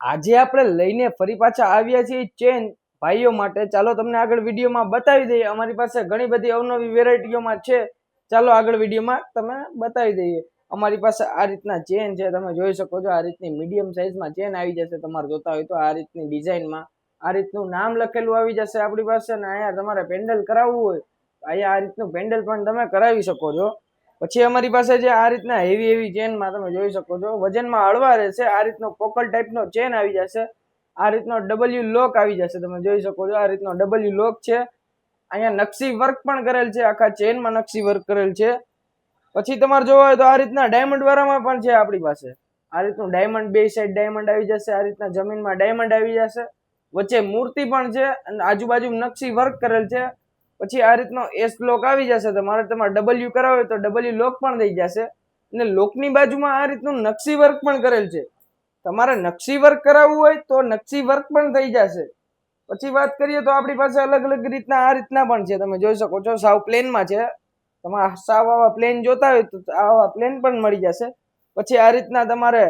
આજે આપણે લઈને ફરી પાછા આવ્યા છીએ ચેન ભાઈઓ માટે. ચાલો તમને આગળ વિડીયોમાં બતાવી દઈએ. અમારી પાસે ઘણી બધી અવનવી વેરાયટીઓમાં છે. ચાલો આગળ વિડીયોમાં તમે બતાવી દઈએ. અમારી પાસે આ રીતના ચેન છે. તમે જોઈ શકો છો આ રીતની મીડિયમ સાઇઝમાં ચેન આવી જશે. તમારે જોતા હોય તો આ રીતની ડિઝાઇનમાં આ રીતનું નામ લખેલું આવી જશે આપણી પાસે. ને અહીંયા તમારે પેન્ડલ કરાવવું હોય તો અહીંયા આ રીતનું પેન્ડલ પણ તમે કરાવી શકો છો. પછી અમારી પાસે જે આ રીતના હેવી હેવી ચેનમાં તમે જોઈ શકો છો. વજનમાં હળવા રહેશે, આ રીતનો પોકલ ટાઈપનો ચેન આવી જશે. આ રીતનો ડબલ્યુ લોક આવી જશે, તમે જોઈ શકો છો. આ રીતનો ડબલ્યુ લોક છે. અહીંયા નકશી વર્ક પણ કરેલ છે, આખા ચેનમાં નકશી વર્ક કરેલ છે. પછી તમારે જોવા હોય તો આ રીતના ડાયમંડ વાળામાં પણ છે આપણી પાસે. આ રીતનું ડાયમંડ બે સાઈડ ડાયમંડ આવી જશે, આ રીતના જમીનમાં ડાયમંડ આવી જશે. વચ્ચે મૂર્તિ પણ છે અને આજુબાજુ નકશી વર્ક કરેલ છે. પછી આ રીતનો એસ લોક આવી જશે તમારે તમારે ડબલ્યુ કરાવો તો ડબલ્યુ લોક પણ થઈ જશે. અને લોકની બાજુમાં આ રીતનું નકશી વર્ક પણ કરેલ છે. તમારે નકશી વર્ક કરાવવું હોય તો નકશી વર્ક પણ થઈ જશે. પછી વાત કરીએ તો આપણી પાસે અલગ અલગ રીતના આ રીતના પણ છે. તમે જોઈ શકો છો સાવ પ્લેનમાં છે. તમારે સાવ આવા પ્લેન જોતા હોય તો આવા પ્લેન પણ મળી જશે. પછી આ રીતના તમારે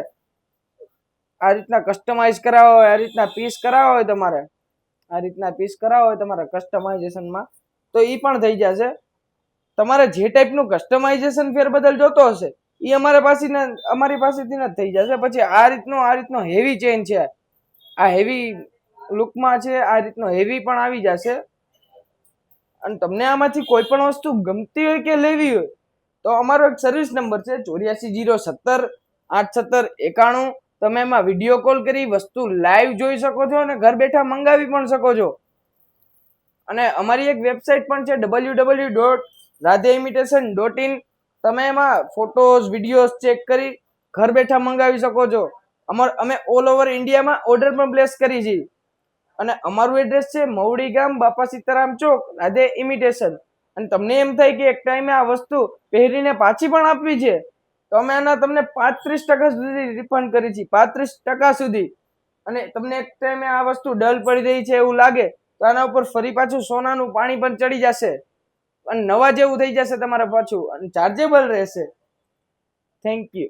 આ રીતના કસ્ટમાઇઝ કરાવવા હોય, આ રીતના પીસ કરાવવા હોય તમારે. આ રીતના પીસ કરાવવા હોય તમારે કસ્ટમાઇઝેશનમાં તો એ પણ થઈ જશે. તમારે જે ટાઈપનું કસ્ટમાઇઝેશન ફેરબદલ જોતો હશે એ અમારા પાસે અમારી પાસેથી જ થઈ જશે. પછી આ રીતનો આ રીતનો હેવી ચેન છે. આ હેવી લુકમાં છે, આ રીતનો હેવી પણ આવી જશે. અને તમને આમાંથી કોઈ પણ વસ્તુ ગમતી હોય કે લેવી હોય, તો અમારો એક સર્વિસ નંબર છે ચોર્યાસી જીરો સત્તર, આઠ સત્તર, એકાણું. તમે એમાં વીડિયો કોલ કરી, વસ્તુ લાઈવ જોઈ શકો છો અને ઘર બેઠા મંગાવી પણ શકો છો. અને અમારી એક વેબસાઇટ પણ છે W W dot Radhe imitation dot in તમે એમાં ફોટોઝ વિડીયોઝ ચેક કરી ઘર બેઠા મંગાવી શકો છો. અમાર, અમે ઓલ ઓવર ઇન્ડિયામાં ઓર્ડર પણ પ્લેસ કરી છે. અને અમારું એડ્રેસ છે મવડી ગામ, બાપા સીતારામ ચોક રાધે ઇમિટેશન અને તમને એમ થાય કે એક ટાઈમે આ વસ્તુ પહેરીને પાછી પણ આપવી છે, તો અમે આના તમને પાંત્રીસ ટકા સુધી રિફંડ કરી છે, પાંત્રીસ ટકા સુધી. અને તમને એક ટાઈમે આ વસ્તુ ડલ પડી રહી છે એવું લાગે તો આના ઉપર ફરી પાછું સોનાનું પાણી પણ ચડી જશે. અને નવા જેવું થઈ જશે તમારે પાછું. અને ચાર્જેબલ રહેશે. Thank you